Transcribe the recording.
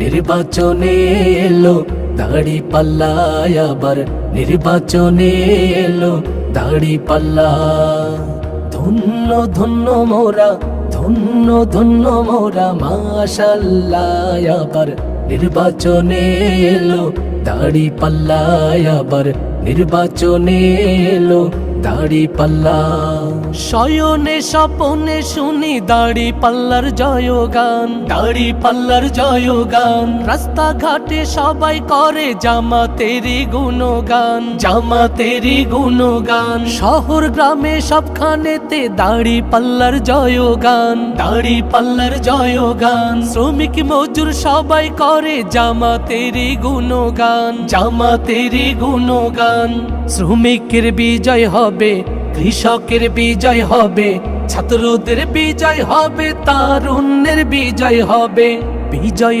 নির্বাচনে এলো দাড়ি পাল্লা আবার নির্বাচনে এলো দাড়ি পাল্লা। ধন্য ধন্য মোরা, ধন্য ধন্য মোরা মাশাল্লাহ আবার নির্বাচনে এলো দাড়ি পাল্লা আবার নির্বাচনে এলো দাড়ি পাল্লা। শয়নে স্বপনে শুনি দাড়ি পাল্লার জয়গান। দাড়ি পাল্লার জয়গান। রাস্তাঘাটে সবাই করে জামা তেরি গুণগান। জামা তেরি গুণগান। শহর, গ্রামে সবখানেতে দাড়ি পাল্লার জয়গান। দাড়ি পাল্লার জয়গান। শ্রমিক, মজুর সবাই করে জামা তেরি গুণগান। জামা তেরি গুণগান। শ্রমিকের বিজয় হবে কৃষকের বিজয় হবে ছাত্রদের বিজয় হবে তারুণ্যের বিজয় হবে বিজয়